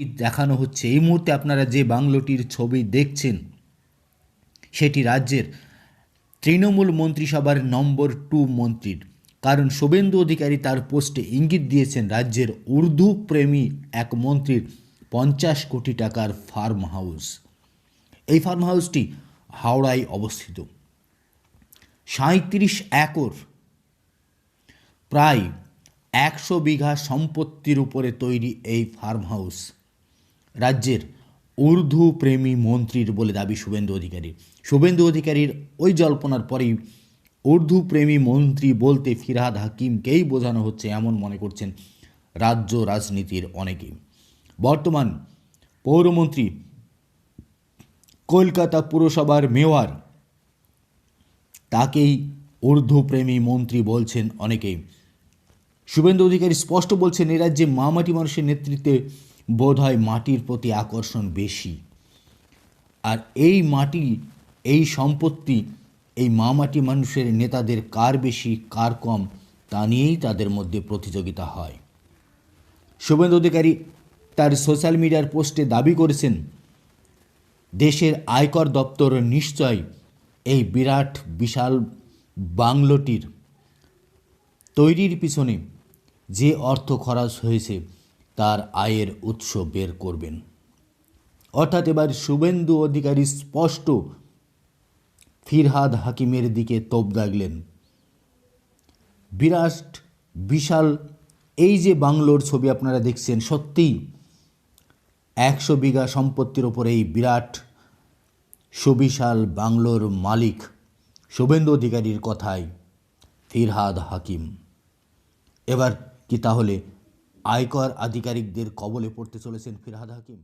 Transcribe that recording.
দেখানো হচ্ছে। এই মুহূর্তে আপনারা যে বাংলোটির ছবি দেখছেন, সেটি রাজ্যের তৃণমূল মন্ত্রিসভার নম্বর টু মন্ত্রীর। কারণ শুভেন্দু অধিকারী তার পোস্টে ইঙ্গিত দিয়েছেন, রাজ্যের উর্দু প্রেমী এক মন্ত্রীর পঞ্চাশ কোটি টাকার ফার্ম হাউস। এই ফার্ম হাউসটি হাওড়ায় অবস্থিত। সাঁত্রিশ একর, প্রায় একশো বিঘা সম্পত্তির উপরে তৈরি এই ফার্ম হাউস। রাজ্যের উর্দু প্রেমী মন্ত্রীর বলে দাবি শুভেন্দু অধিকারী শুভেন্দু অধিকারীর ওই জল্পনার পরেই উর্দু প্রেমী মন্ত্রী বলতে ফিরহাদ হাকিমকেই বোঝানো হচ্ছে এমন মনে করছেন রাজ্য রাজনীতির অনেকেই। বর্তমান পৌরমন্ত্রী, কলকাতা পুরসভার মেয়র, তাকেই উর্দু প্রেমী মন্ত্রী বলছেন অনেকেই। শুভেন্দু অধিকারী স্পষ্ট বলছেন, এ রাজ্যে মামাটি মানুষের নেতৃত্বে বোধ হয় মাটির প্রতি আকর্ষণ বেশি। আর এই মাটি, এই সম্পত্তি, এই মামাটি মানুষের নেতাদের কার বেশি, কার কম, তা নিয়েই তাদের মধ্যে প্রতিযোগিতা হয়। শুভেন্দু অধিকারী তার সোশ্যাল মিডিয়ার পোস্টে দাবি করেছেন, দেশের আয়কর দপ্তর নিশ্চয় এই বিরাট, বিশাল বাংলোটির তৈরির পিছনে যে অর্থ খরচ হয়েছে তার আয়ের উৎস বের করবেন। অর্থাৎ এবার শুভেন্দু অধিকারী স্পষ্ট ফিরহাদ হাকিমের দিকে তোপ দাগলেন। বিরাট, বিশাল, এই যে বাংলোর ছবি আপনারা দেখছেন, সত্যিই একশো বিঘা সম্পত্তির ওপর এই বিরাট, সুবিশাল বাংলোর মালিক শুভেন্দু অধিকারীর কথায় ফিরহাদ হাকিম। এবার কি তাহলে আয়কর আধিকারিকদের কবলে পড়তে চলেছেন ফিরহাদ হাকিম।